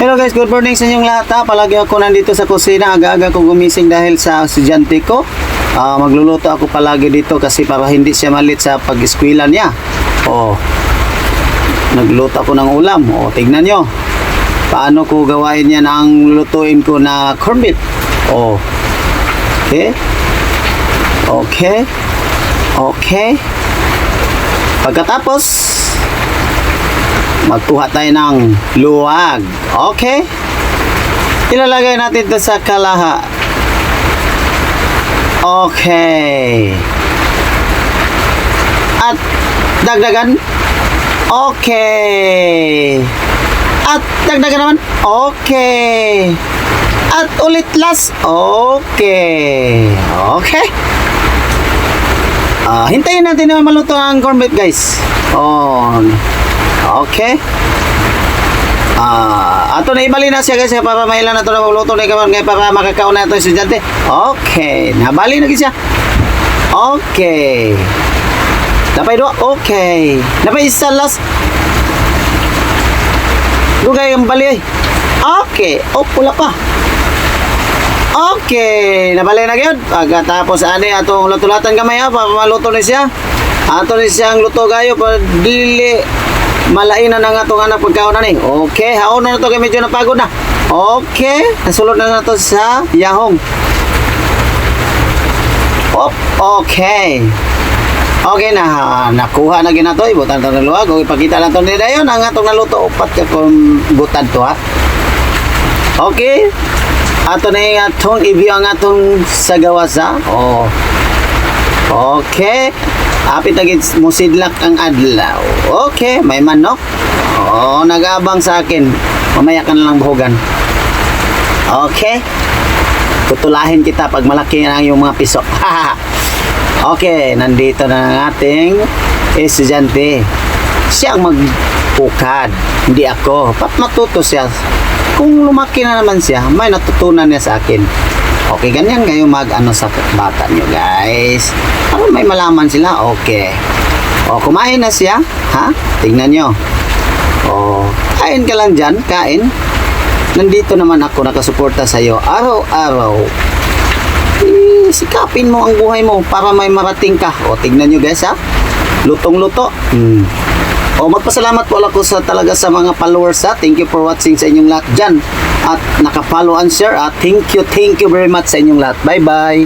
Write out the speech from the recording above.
Hello guys, good morning sa inyong lahat ha. Palagi ako nandito sa kusina. Aga-aga ko gumising dahil sa estudyante ko. Ah, magluluto ako palagi dito kasi para hindi siya malit sa pag-eskwela niya. Oh, nagluto ako ng ulam. Oh, tignan nyo. Paano ko gawain yan ang lulutuin ko na corned beef. Oh, okay. Okay. Okay. Pagkatapos, magkuha tayo ng luwag. Okay? Ilalagay natin ito sa kalaha. Okay. At dagdagan. Okay. At dagdagan naman. Okay. At ulit last. Okay. Okay. Ah, hintayin natin na maluto ang corned beef, guys. Oh. Okay. Ah, ato na ibali na siya guys para mailan na to na maluto na kaman ngay para makakaon na to estudyante. Okay, nabali na siya. Okay. Napay do. Okay. Napay isa last. Dugay ang bali ay. Okay. Oh, pula pa. Okay, nabali na gyud. Pagkatapos ani atong lutulatan gamay ha para maluto ni siya. Ato ni siyang luto gayo pa dili malain na nga itong anak pagkaon na ni. Okay, haon na na to kay medyo napagod na. Okay, nasulod na na to sa yahong. Op, okay. Okay na, nakuha na gina to, ibutan to ng luwag. O ipakita lang to ni Dayon, ang atong naluto, upat ka kung butan to ha. Okay, ato na yung atong i-view ang atong sa gawasa. Oh. Okay. Apit na gid mo sidlak ang adlaw. Okay, may manok. Oo, nag-aabang sa akin. Mamaya ka na lang buhugan. Okay. Tutulahin kita pag malaki na yung mga piso. okay, nandito na ang ating estudyante. Siya ang magpukad, hindi ako. Pat matuto siya. Kung lumaki na naman siya, may natutunan niya sa akin. Okay, ganyan kayo mag-ano sa bata nyo, guys. Para may malaman sila, okay. O, kumain na siya, ha? Tingnan nyo. O, kain ka lang dyan, kain. Nandito naman ako nakasuporta sa iyo araw-araw. Eh, sikapin mo ang buhay mo para may marating ka. O, tingnan nyo, guys, ha? Lutong-luto. Hmm. O magpasalamat po ako sa talaga sa mga followers ha. Thank you for watching sa inyong lahat dyan. At naka-follow and share. At thank you, thank you very much sa inyong lahat. Bye-bye.